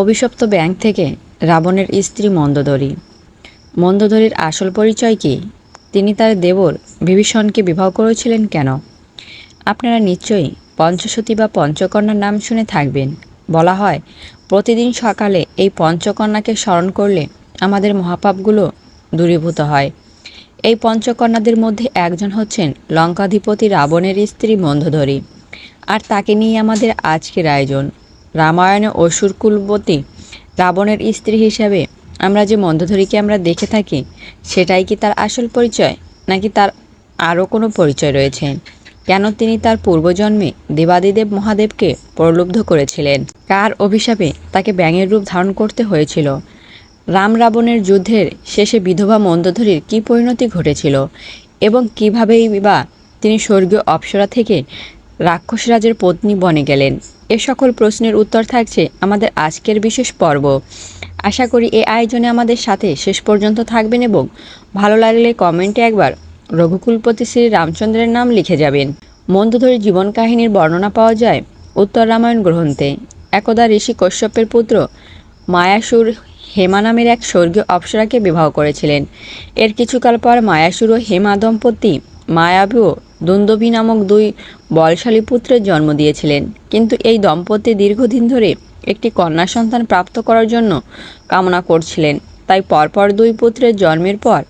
অভিশপ্ত ব্যাংক থেকে রাবণের স্ত্রী মন্দোদরী। মন্দোদরীর আসল পরিচয় কি? তিনি তার দেবর বিভীষণকে বিবাহ করেছিলেন কেন? আপনারা নিশ্চয়ই পঞ্চসতী বা পঞ্চকন্যার নাম শুনে থাকবেন। বলা হয়, প্রতিদিন সকালে এই পঞ্চকন্যাকে স্মরণ করলে আমাদের মহাপাপগুলো দূরীভূত হয়। এই পঞ্চকন্যাদের মধ্যে একজন হচ্ছেন লঙ্কাধিপতি রাবণের স্ত্রী মন্দোদরী। আর তাকে নিয়ে আমাদের আজকের আয়োজন। রামায়ণে অসুর কুলবতী রাবণের স্ত্রী হিসাবে আমরা যে মন্দোদরীকে আমরা দেখে থাকি, সেটাই কি তার আসল পরিচয়? নাকি তার আরও কোনো পরিচয় রয়েছে? কেন তিনি তার পূর্বজন্মে দেবাদিদেব মহাদেবকে প্রলুব্ধ করেছিলেন? কার অভিশাপে তাকে ব্যাঙের রূপ ধারণ করতে হয়েছিল? রাম রাবণের যুদ্ধের শেষে বিধবা মন্দোদরীর কী পরিণতি ঘটেছিল? এবং কীভাবেই বা তিনি স্বর্গীয় অপ্সরা থেকে রাক্ষসরাজের পত্নী বনে গেলেন? এ সকল প্রশ্নের উত্তর থাকছে আমাদের আজকের বিশেষ পর্ব। আশা করি এই আয়োজনে আমাদের সাথে শেষ পর্যন্ত থাকবেন এবং ভালো লাগলে কমেন্টে একবার রঘুকুলপতি শ্রী রামচন্দ্রের নাম লিখে যাবেন। মন্দোদরীর জীবন কাহিনীর বর্ণনা পাওয়া যায় উত্তর রামায়ণ গ্রন্থে। একদা ঋষি কশ্যপের পুত্র মায়াসুর হেমা নামের এক স্বর্গীয় অপ্সরাকে বিবাহ করেছিলেন। এর কিছুকাল পর মায়াসুর ও হেমা দম্পতি মায়াবী দুন্দবী নামক দুই বলশালী পুত্রের জন্ম দিয়েছিলেন। কিন্তু এই দম্পতি দীর্ঘদিন ধরে একটি কন্যা সন্তান প্রাপ্ত করার জন্য কামনা করছিলেন। তাই পরপর দুই পুত্রের জন্মের পর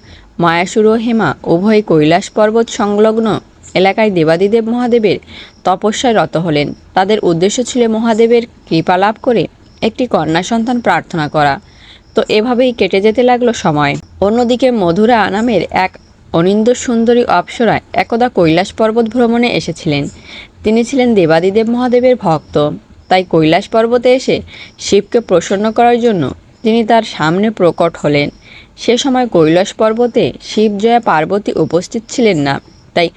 মায়াসুর ও হেমা উভয় কৈলাস পর্বত সংলগ্ন এলাকায় দেবাদিদেব মহাদেবের তপস্যায় রত হলেন। তাদের উদ্দেশ্য ছিল মহাদেবের কৃপা লাভ করে একটি কন্যা সন্তান প্রার্থনা করা। তো এভাবেই কেটে যেতে লাগল সময়। অন্যদিকে মধুরা নামের এক অনিন্দ সুন্দরী অপ্সরা একদা কৈলাস পর্বত ভ্রমণে এসেছিলেন। তিনি ছিলেন দেবাদিদেব মহাদেবের ভক্ত। তাই কৈলাস পর্বতে এসে শিবকে প্রসন্ন করার জন্য তিনি তার সামনে প্রকট হলেন। সে সময় কৈলাস পর্বতে শিব জয়া পার্বতী উপস্থিত ছিলেন না। তাই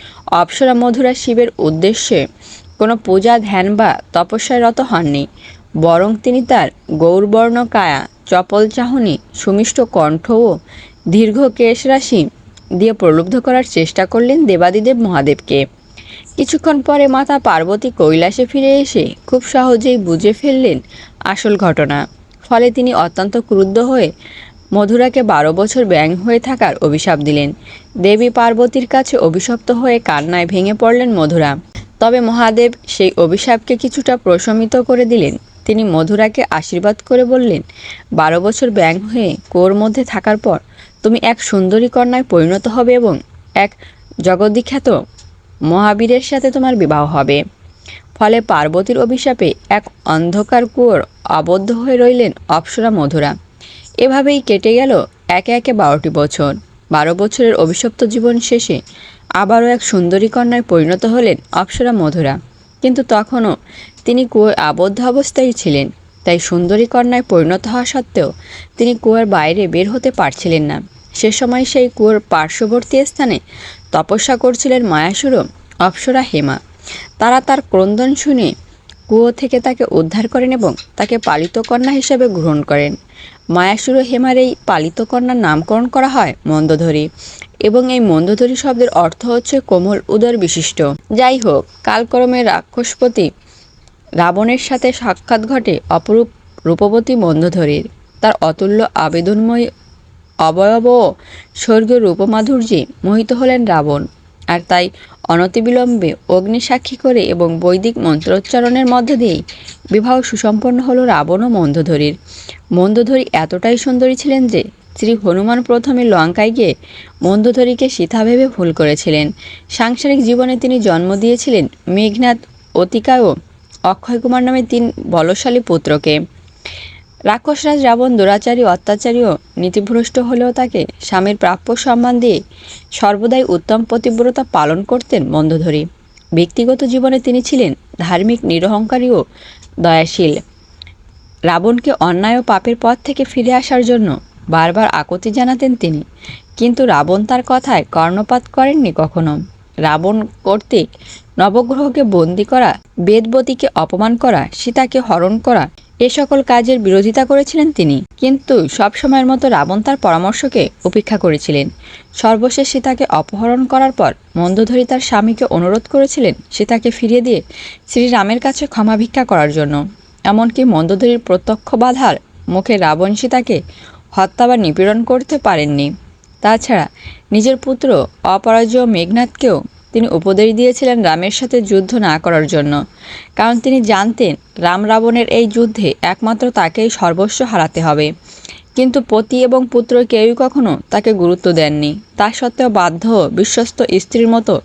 অপ্সরা মধুরা শিবের উদ্দেশ্যে কোনো পূজা, ধ্যান বা তপস্যায় রত হননি। বরং তিনি তার গৌরবর্ণ কায়া, চপল চাহনি, সুমিষ্ট কণ্ঠ ও দীর্ঘ কেশ রাশি দিয়ে প্রলুব্ধ করার চেষ্টা করলেন দেবাদিদেব মহাদেবকে। কিছুক্ষণ পরে মাতা পার্বতী কৈলাসে ফিরে এসে খুব সহজেই বুঝে ফেললেন আসল ঘটনা। ফলে তিনি অত্যন্ত ক্রুদ্ধ হয়ে মধুরাকে বারো বছর ব্যাং হয়ে থাকার অভিশাপ দিলেন। দেবী পার্বতীর কাছে অভিশপ্ত হয়ে কান্নায় ভেঙে পড়লেন মধুরা তবে মহাদেব সেই অভিশাপকে কিছুটা প্রশমিত করে দিলেন। তিনি মধুরাকে আশীর্বাদ করে বললেন, বারো বছর ব্যাং হয়ে কোর মধ্যে থাকার পর তুমি এক সুন্দরী কন্যায় পরিণত হবে এবং এক জগদ্বিখ্যাত মহাবীরের সাথে তোমার বিবাহ হবে। ফলে পার্বতীর অভিশাপে এক অন্ধকার কুয়োর আবদ্ধ হয়ে রইলেন অপ্সরা মধুরা। এভাবেই কেটে গেল একে একে বারোটি বছর। বারো বছরের অভিশপ্ত জীবন শেষে আবারও এক সুন্দরী কন্যায় পরিণত হলেন অপ্সরা মধুরা। কিন্তু তখনও তিনি কুয়োর আবদ্ধ অবস্থায় ছিলেন, তাই সুন্দরী কন্যায় পরিণত হওয়া সত্ত্বেও তিনি কুয়ার বাইরে বের হতে পারছিলেন না। সে সময় সেই কুয়োর পার্শ্ববর্তী স্থানে তপস্যা করছিলেন মায়াসুর অপ্সরা হেমা। তারা তার ক্রন্দন শুনে কুয়ো থেকে তাকে উদ্ধার করেন এবং তাকে পালিত কন্যা হিসেবে গ্রহণ করেন। মায়াসুর হেমার এই পালিত কন্যার নামকরণ করা হয় মন্দধরী এবং এই মন্দধরী শব্দের অর্থ হচ্ছে কোমল উদর বিশিষ্ট। যাই হোক, কালক্রমে রাক্ষসপতি রাবণের সাথে সাক্ষাৎ ঘটে অপরূপ রূপবতী মন্দধরীর। তার অতুল্য আবেদনময় অবয়ব স্বর্গীয় রূপমাধুর্যে মোহিত হলেন রাবণ। আর তাই অনতিবিলম্বে অগ্নি সাক্ষী করে এবং বৈদিক মন্ত্রোচ্চারণের মধ্য দিয়েই বিবাহ সুসম্পন্ন হলো রাবণ ও মন্দধরীর। মন্দধরী এতটাই সুন্দরী ছিলেন যে শ্রী হনুমান প্রথমে লঙ্কায় গিয়ে মন্দধরীকে সীতা ভেবে ভুল করেছিলেন। সাংসারিক জীবনে তিনি জন্ম দিয়েছিলেন মেঘনাথ অতিকায় ও অক্ষয় কুমার নামে তিন বলশালী পুত্রকে। রাক্ষসরাজ রাবণ, দুরাচারী, অত্যাচারী ও নীতিভ্রষ্ট হলেও তাকে স্বামীর প্রাপ্য সম্মান দিয়ে সর্বদাই উত্তম পতিব্রতা পালন করতেন মন্দধরী ব্যক্তিগত জীবনে তিনি ছিলেন ধার্মিক, নিরহংকারী ও দয়াশীল। রাবণকে অন্যায় ও পাপের পথ থেকে ফিরে আসার জন্য বারবার আকতি জানাতেন তিনি। কিন্তু রাবণ তার কথায় কর্ণপাত করেননি কখনো। রাবণ কর্তৃক নবগ্রহকে বন্দি করা, বেদবতীকে অপমান করা, সীতাকে হরণ করা এ সকল কাজের বিরোধিতা করেছিলেন তিনি। কিন্তু সব সময়ের মতো রাবণ তার পরামর্শকে উপেক্ষা করেছিলেন। সর্বশেষ সীতাকে অপহরণ করার পর মন্দধরী তার স্বামীকে অনুরোধ করেছিলেন সীতাকে ফিরিয়ে দিয়ে শ্রীরামের কাছে ক্ষমা ভিক্ষা করার জন্য। এমনকি মন্দোদরীর প্রত্যক্ষ বাধার মুখে রাবণ সীতাকে হত্যা বা নিপীড়ন করতে পারেননি। তাছাড়া নিজের পুত্র অপরাজয় মেঘনাথকেও তিনি উপদেশ দিয়েছিলেন রামের সাথে যুদ্ধ না করার জন্য। কারণ তিনি জানতেন রাম রাবণের এই যুদ্ধে একমাত্র তাকেই সর্বস্ব হারাতে হবে। কিন্তু পতি এবং পুত্র কেউই কখনো তাকে গুরুত্ব দেননি। তা সত্ত্বেও বাধ্য বিশ্বস্ত স্ত্রীর মতো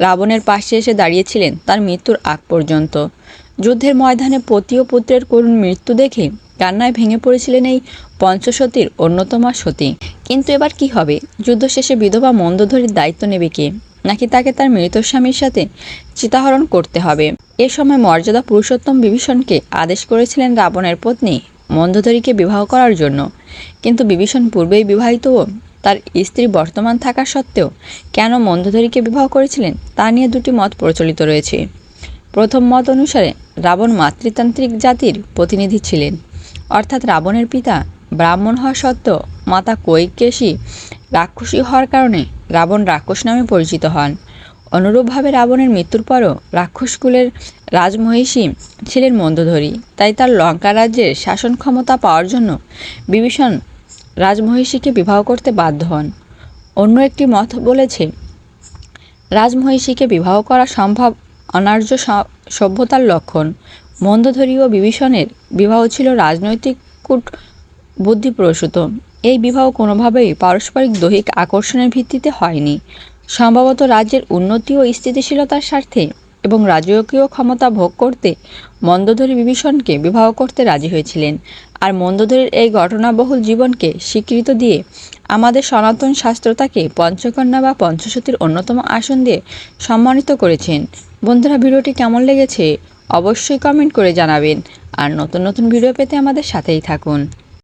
রাবণের পাশে এসে দাঁড়িয়েছিলেন তার মৃত্যুর আগ পর্যন্ত। যুদ্ধের ময়দানে পতি ও পুত্রের করুণ মৃত্যু দেখে কান্নায় ভেঙে পড়েছিলেন এই পঞ্চসতীর অন্যতমা সতী। কিন্তু এবার কি হবে? যুদ্ধ শেষে বিধবা মন্দধরীর দায়িত্ব নেবে কে? নাকি তাকে তার মৃত স্বামীর সাথে চিতাহরণ করতে হবে? এ সময় মর্যাদা পুরুষোত্তম বিভীষণকে আদেশ করেছিলেন রাবণের পত্নী মন্দধরীকে বিবাহ করার জন্য। কিন্তু বিভীষণ পূর্বেই বিবাহিত তার স্ত্রী বর্তমান থাকা সত্ত্বেও কেন মন্দধরীকে বিবাহ করেছিলেন তা নিয়ে দুটি মত প্রচলিত রয়েছে। প্রথম মত অনুসারে রাবণ মাতৃতান্ত্রিক জাতির প্রতিনিধি ছিলেন। অর্থাৎ রাবণের পিতা ব্রাহ্মণ হওয়া সত্ত্বেও মাতা কৈকেশী রাক্ষসী হওয়ার কারণে রাবণ রাক্ষস নামে পরিচিত হন। অনুরূপভাবে রাবণের মৃত্যুর পরও রাক্ষসকুলের রাজমহিষী ছিলেন মন্দধরী। তাই তার লঙ্কা রাজ্যের শাসন ক্ষমতা পাওয়ার জন্য বিভীষণ রাজমহিষীকে বিবাহ করতে বাধ্য হন। অন্য একটি মত বলেছে, রাজমহিষীকে বিবাহ করা সম্ভব অনার্য সভ্যতার লক্ষণ। মন্দধরী ও বিভীষণের বিবাহ ছিল রাজনৈতিক কূট, বুদ্ধিপ্রসূত। এই বিবাহ কোনোভাবেই পারস্পরিক দৈহিক আকর্ষণের ভিত্তিতে হয়নি। সম্ভবত রাজ্যের উন্নতি ও স্থিতিশীলতার স্বার্থে এবং রাজকীয় ক্ষমতা ভোগ করতে মন্দধরী বিভীষণকে বিবাহ করতে রাজি হয়েছিলেন। আর মন্দধরীর এই ঘটনাবহুল জীবনকে স্বীকৃত দিয়ে আমাদের সনাতন শাস্ত্র তাকে পঞ্চকন্যা বা পঞ্চসতীর অন্যতম আসন দিয়ে সম্মানিত করেছেন। বন্ধুরা, ভিডিওটি কেমন লেগেছে অবশ্যই কমেন্ট করে জানাবেন। আর নতুন নতুন ভিডিও পেতে আমাদের সাথেই থাকুন।